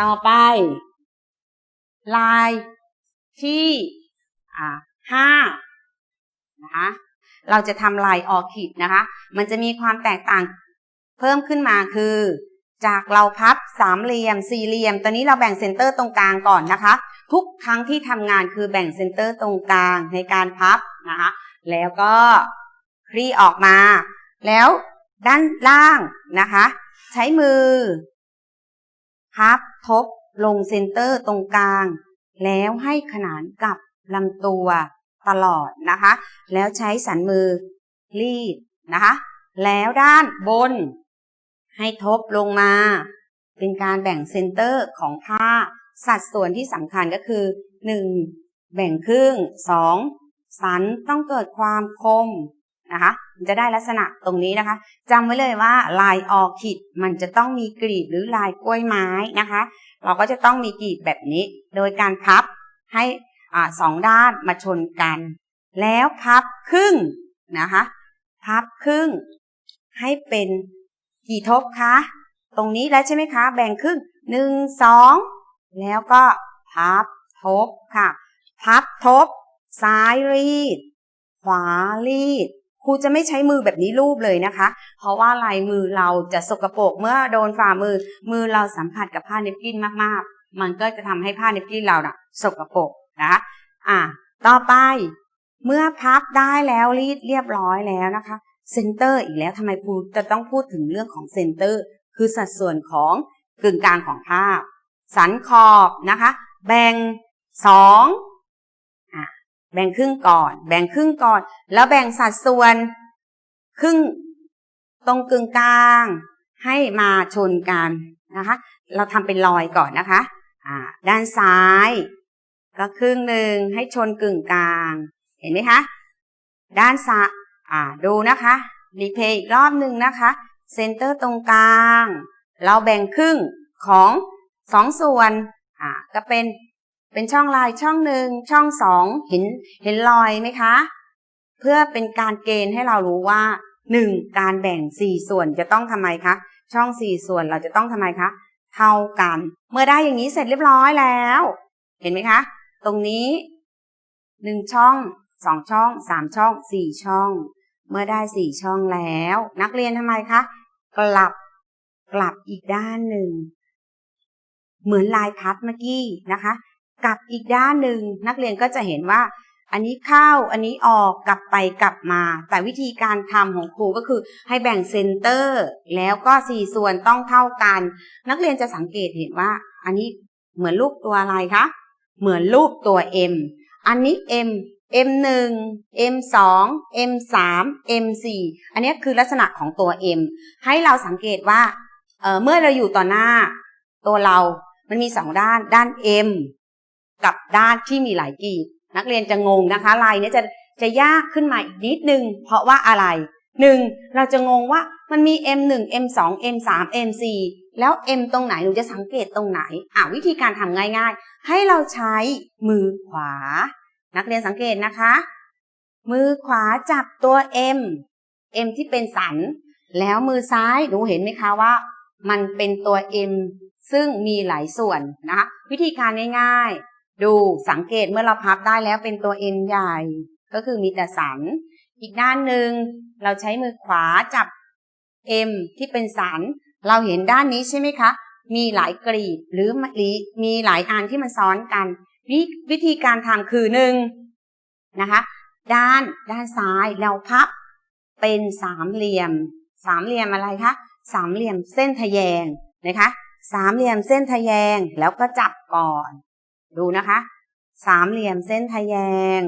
ต่อไป ลายที่ห้านะคะเราจะทำลายออคิดนะคะ มันจะมีความแตกต่างเพิ่มขึ้นมาคือ จากเราพับสามเหลี่ยม สี่เหลี่ยม ตอนนี้เราแบ่งเซนเตอร์ตรงกลางก่อนนะคะ ทุกครั้งที่ทำงานคือแบ่งเซนเตอร์ตรงกลางในการพับนะคะ แล้วก็คลี่ออกมา แล้วด้านล่างนะคะ ใช้มือ พับทบ ลงเซนเตอร์ตรงกลาง แล้วให้ขนานกับลำตัวตลอดนะคะ แล้วใช้สันมือรีดนะคะ แล้วด้านบน ให้ทบลงมา เป็นการแบ่งเซนเตอร์ของผ้า สัดส่วนที่สำคัญก็คือ 1. แบ่งครึ่ง 2. สันต้องเกิดความคม นะคะมันจะได้ลักษณะตรงนี้นะคะจำไว้เลยว่าลายออคิดมันจะต้องมีกรีบหรือลายกล้วยไม้นะคะ เราก็จะต้องมีกรีบแบบนี้ โดยการพับให้อสองด้านมาชนกัน แล้วพับครึ่งนะคะ พับครึ่ง ให้เป็นกี่ทบคะ ตรงนี้แล้วใช่ไหมคะ แบ่งครึ่งหนึ่งสองแล้วก็พับทบค่ะ พับทบ ซ้ายรีด ขวารีด ครูจะไม่ใช้มือแบบนี้รูปเลยนะคะ เพราะว่าลายมือเราจะสกรปรกเมื่อโดนฝ่ามือ มือเราสัมผัสกับผ้าเนปกินมากๆ มันก็จะทำให้ผ้าเนปกินเราน่ะสกรปรกนะคะอะต่อไป เมื่อพับได้แล้วรีดเรียบร้อยแล้วนะคะเซนเตอร์อีกแล้วทำไมครูจะต้องพูดถึงเรื่องของเซนเตอร์ คือสัดส่วนของกึ่งกลางของภาพ สันขอบนะคะ แบ่งสอง แบ่งครึ่งก่อน แบ่งครึ่งก่อน แล้วแบ่งสัดส่วน ครึ่งตรงกึ่งกลาง ให้มาชนกันนะคะ เราทำเป็นรอยก่อนนะคะอ่าด้านซ้าย ก็ครึ่งหนึ่งให้ชนกึ่งกลาง เห็นไหมคะ ด้านซ้ายอ่าดูนะคะรีเพย์อีกรอบหนึ่งนะคะเซนเตอร์ตรงกลาง เราแบ่งครึ่งของสองส่วนอ่าก็เป็น เป็นช่องลายช่องหนึ่งช่องสองเห็นเห็นรอยไหมคะ เพื่อเป็นการเกณฑ์ให้เรารู้ว่าหนึ่งการแบ่งสี่ส่วนจะต้องทำไมคะ ช่องสี่ส่วนเราจะต้องทำไมคะเท่ากัน เมื่อได้อย่างนี้เสร็จเรียบร้อยแล้ว เห็นไหมคะ ตรงนี้หนึ่งช่องสองช่องสามช่องสี่ช่อง เมื่อได้สี่ช่องแล้ว นักเรียนทำไมคะกลับกลับอีกด้านหนึ่ง เหมือนลายพัดเมื่อกี้นะคะ กลับอีกด้านหนึ่งนักเรียนก็จะเห็นว่า อันนี้เข้าอันนี้ออกกลับไปกลับมา แต่วิธีการทำของครูก็คือให้แบ่งเซนเตอร์ แล้วก็สี่ส่วนต้องเท่ากัน นักเรียนจะสังเกตเห็นว่า อันนี้เหมือนรูปตัวอะไรคะเหมือนรูปตัว M อันนี้ M M1 M2 M3 M4 อันนี้คือลักษณะของตัว M ให้เราสังเกตว่าเเมื่อเราอยู่ต่อหน้าตัวเรา มันมีสองด้าน ด้าน M กับด้านที่มีหลายกีบนักเรียนจะงงนะคะ ลายนี้จะจะยากขึ้นมาอีกนิดนึง เพราะว่าอะไรหนึ่งเราจะงงว่ามันมี M1 M2 M3 M4 แล้ว M ตรงไหนหนูจะสังเกตตรงไหนอ่าวิธีการทำง่ายๆ ให้เราใช้มือขวา นักเรียนสังเกตนะคะ มือขวาจับตัว M M ที่เป็นสัน แล้วมือซ้ายหนูเห็นไหมคะว่า มันเป็นตัว M ซึ่งมีหลายส่วนนะคะ วิธีการง่ายๆ ดูสังเกตเมื่อเราพับได้แล้วเป็นตัว M ใหญ่ ก็คือมีแต่สัน อีกด้านหนึ่งเราใช้มือขวาจับ M ที่เป็นสัน เราเห็นด้านนี้ใช่ไหมคะ มีหลายกรีบหรือมีหลายอันที่มันซ้อนกันววิธีการทำคือหนึ่งนะคะ ด้านด้านซ้ายเราพับเป็นสามเหลี่ยม สามเหลี่ยมอะไรคะสามเหลี่ยมเส้นทะแยงนะคะ สามเหลี่ยมเส้นทะแยงแล้วก็จับก่อน ดูนะคะ สามเหลี่ยมเส้นทะแยง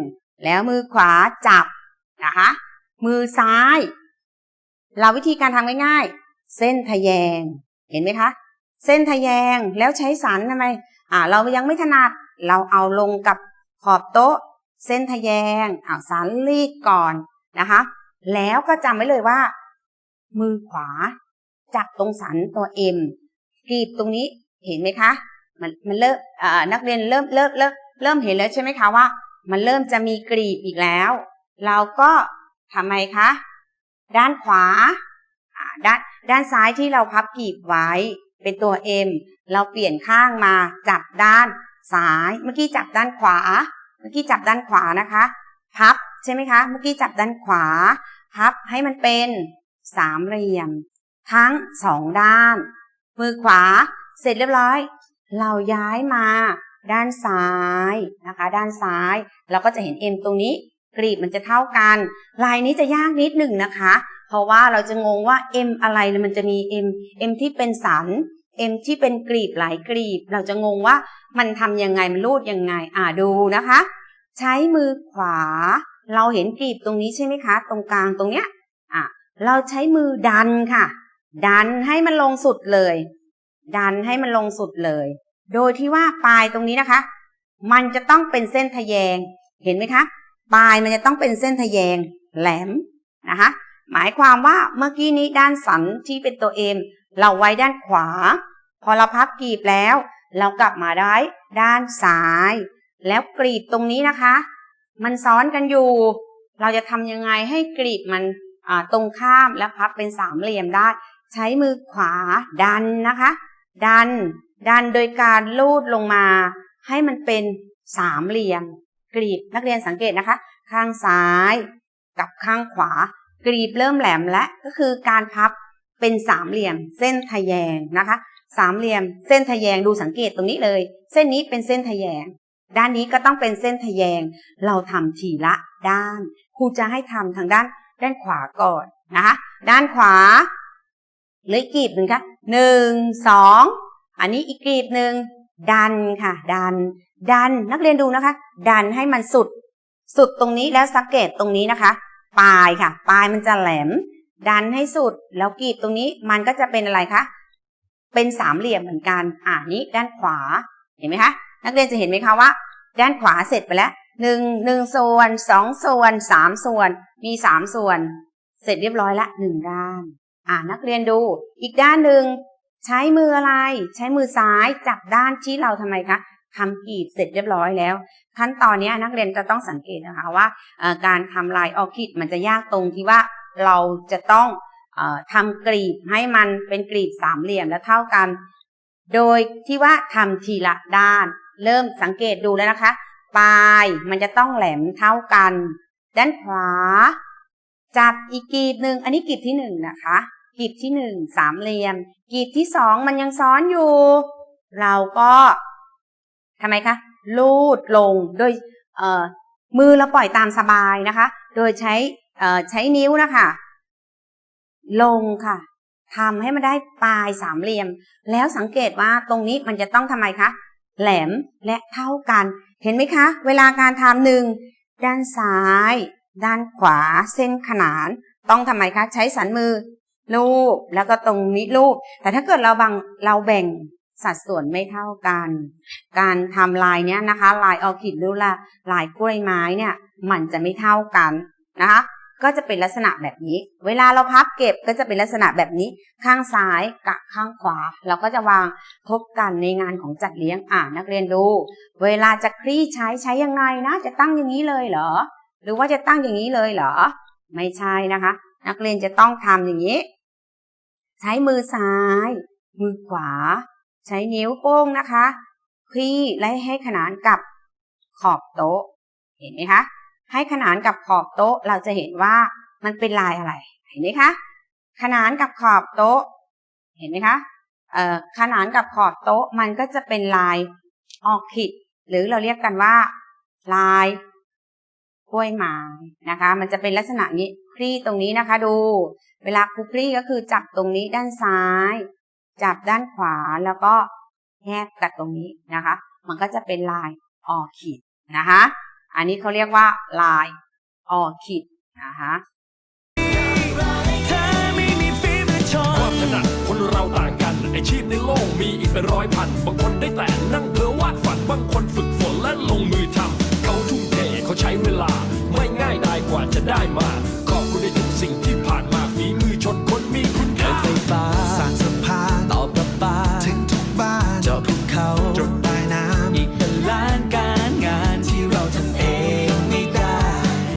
แล้วมือขวาจับนะคะ มือซ้าย เราวิธีการทำง่ายๆ เส้นทะแยง เห็นไหมคะ เส้นทะแยงแล้วใช้สันทำไม อ่า เรายังไม่ถนัด เราเอาลงกับขอบโต๊ะ เส้นทะแยงอ่าสันรีดก่อนนะคะ แล้วก็จำไว้เลยว่า มือขวาจับตรงสันตัวเอ็มกรีบตรงนี้เห็นไหมคะ มันมันเริ่มนักเรียนเริ่มเริ่มเริ่มเริ่มเห็นแล้วใช่ไหมคะว่า มันเริ่มจะมีกรีบอีกแล้ว เราก็ทำไมคะ ด้านขวาด้านด้านซ้ายที่เราพับกรีบไว้ เป็นตัว M เราเปลี่ยนข้างมาจับด้านซ้าย เมื่อกี้จับด้านขวา เมื่อกี้จับด้านขวานะคะ พับใช่ไหมคะ เมื่อกี้จับด้านขวา พับให้มันเป็นสามเหลี่ยม ทั้งสองด้าน มือขวาเสร็จเรียบร้อย เราย้ายมาด้านซ้ายนะคะ ด้านซ้าย เราก็จะเห็น M ตรงนี้ กรีบมันจะเท่ากัน ลายนี้จะยากนิดหนึ่งนะคะ เพราะว่าเราจะงงว่า M อะไรมันจะมี M M ที่เป็นสัน M ที่เป็นกรีบหลายกรีบ เราจะงงว่ามันทำยังไงมันรูดยังไง อ่าดูนะคะ ใช้มือขวา เราเห็นกรีบตรงนี้ใช่ไหมคะ ตรงกลางตรงเนี้ยอะเราใช้มือดันค่ะ ดันให้มันลงสุดเลย ดันให้มันลงสุดเลย โดยที่ว่าปลายตรงนี้นะคะ มันจะต้องเป็นเส้นทะแยง เห็นไหมคะ ปลายมันจะต้องเป็นเส้นทะแยงแหลมนะคะ หมายความว่าเมื่อกี้นี้ด้านสันที่เป็นตัวเอ็มเราไว้ด้านขวา พอเราพับกรีบแล้ว เรากลับมาได้ด้านซ้าย แล้วกรีบตรงนี้นะคะ มันซ้อนกันอยู่ เราจะทำยังไงให้กรีบมันตรงข้ามและพับเป็นสามเหลี่ยมได้ ใช้มือขวาดันนะคะ ดัน ดันโดยการลูดลงมา ให้มันเป็นสามเหลี่ยม กรีบนักเรียนสังเกตนะคะ ข้างซ้ายกับข้างขวา กรีบเริ่มแหลมและก็คือการพับเป็นสามเหลี่ยม เส้นทะแยงนะคะ สามเหลี่ยม เส้นทะแยงดูสังเกตตรงนี้เลย เส้นนี้เป็นเส้นทะแยง ด้านนี้ก็ต้องเป็นเส้นทะแยง เราทำทีละด้านครูจะให้ทำทางด้าน ด้านขวาก่อนนะคะ ด้านขวา เหลยกรีบหนึ่งค่ะหนึ่งสองอันนี้อีกกรีบหนึ่งดันค่ะ ดัน ดันนักเรียนดูนะคะ ดันให้มันสุด สุดตรงนี้แล้วสังเกตตรงนี้นะคะ ปลายค่ะ ปลายมันจะแหลม ดันให้สุดแล้วกรีบตรงนี้มันก็จะเป็นอะไรคะเป็นสามเหลี่ยมเหมือนกันอ่านี้ด้านขวาเห็นไหมคะนักเรียนจะเห็นไหมคะว่า ด้านขวาเสร็จไปแล้วหนึ่งหนึ่งส่วนสองส่วนสามส่วน มีสามส่วน เสร็จเรียบร้อยละหนึ่งด้าน อ่านักเรียนดู อีกด้านหนึ่งใช้มืออะไร ใช้มือซ้ายจับด้านที่เราทำไมคะทำกรีบเสร็จเรียบร้อยแล้ว ขั้นตอนนี้นักเรียนจะต้องสังเกตนะคะว่าการทำลายออคิดมันจะยากตรงที่ว่าเราจะต้องออทำกรีบให้มันเป็นกรีบสามเหลี่ยมและเท่ากัน โดยที่ว่าทำทีละด้าน เริ่มสังเกตดูแล้วนะคะ ปลายมันจะต้องแหลมเท่ากัน ด้านขวา จับอีกกรีบหนึ่งอันนี้กรีบที่หนึ่งนะคะ กรีบที่หนึ่งสามเหลี่ยมกรีบที่สองมันยังซ้อนอยู่ เราก็ทำไมคะลูดลงโดยเอ่อมือเราปล่อยตามสบายนะคะ โดยใช้เอ่อใช้นิ้วนะคะ ลงค่ะทำให้มันได้ปลายสามเหลี่ยม แล้วสังเกตว่าตรงนี้มันจะต้องทำไมคะ แหลมและเท่ากัน เห็นไหมคะ เวลาการทำหนึ่งด้านซ้าย ด้านขวา เส้นขนาน ต้องทำไมคะ ใช้สันมือ ลูบแล้วก็ตรงนี้ลูบแต่ถ้าเกิดเราบางเราแบ่งสัดส่วนไม่เท่ากัน การทำลายเนี้ยนะคะ ลายออคิดหรือละลายกล้วยไม้เนี่ย มันจะไม่เท่ากันนะคะ ก็จะเป็นลักษณะแบบนี้ เวลาเราพับเก็บก็จะเป็นลักษณะแบบนี้ ข้างซ้ายกับข้างขวา เราก็จะวางทบกันในงานของจัดเลี้ยงอ่านักเรียนดู เวลาจะคลี่ใช้ใช้ยังไงนะ จะตั้งอย่างนี้เลยเหรอ หรือว่าจะตั้งอย่างนี้เลยเหรอ ไม่ใช่นะคะ นักเรียนจะต้องทำอย่างนี้ ใช้มือซ้าย มือขวา ใช้นิ้วโป้งนะคะคลี่และให้ขนานกับขอบโต๊ะ เห็นไหมคะ ให้ขนานกับขอบโต๊ะเราจะเห็นว่ามันเป็นลายอะไร เห็นไหมคะ ขนานกับขอบโต๊ะ เห็นไหมคะเอ่อขนานกับขอบโต๊ะมันก็จะเป็นลายออกขิด หรือเราเรียกกันว่า ลายกล้วยไม้นะคะ มันจะเป็นลักษณะนี้คลี่ตรงนี้นะคะ ดู เวลาคุกคลี่ก็คือจับตรงนี้ด้านซ้าย จับด้านขวาแล้วก็แยกกับตรงนี้นะคะ มันก็จะเป็นลายออคิดนะคะ อันนี้เขาเรียกว่าลายออคิดนะคะความถนัดคนเราต่างกันอาชีพในโลกมีอีกเป็นร้อยพัน บางคนได้แต่นั่งเพ้อวาดฝัน บางคนฝึกฝน